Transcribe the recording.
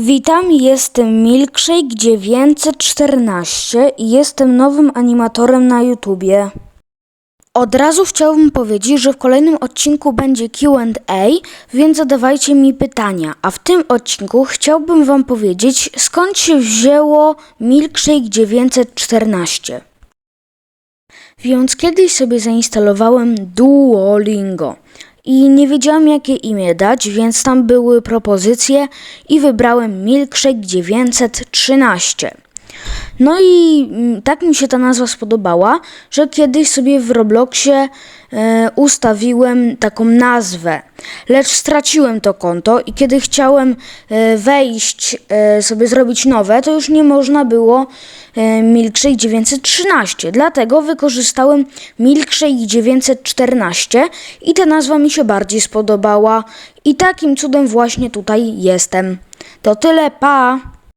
Witam, jestem Milkshake 914 i jestem nowym animatorem na YouTubie. Od razu chciałbym powiedzieć, że w kolejnym odcinku będzie QA, więc zadawajcie mi pytania. A w tym odcinku chciałbym Wam powiedzieć, skąd się wzięło Milkshake 914. Więc kiedyś sobie zainstalowałem Duolingo i nie wiedziałam jakie imię dać, więc tam były propozycje i wybrałem Milkshake 913. No i mm, tak mi się ta nazwa spodobała, że kiedyś sobie w Robloxie e, ustawiłem taką nazwę, lecz straciłem to konto i kiedy chciałem e, wejść, e, sobie zrobić nowe, to już nie można było e, Milkshake 913, dlatego wykorzystałem Milkshake 914 i ta nazwa mi się bardziej spodobała i takim cudem właśnie tutaj jestem. To tyle, pa!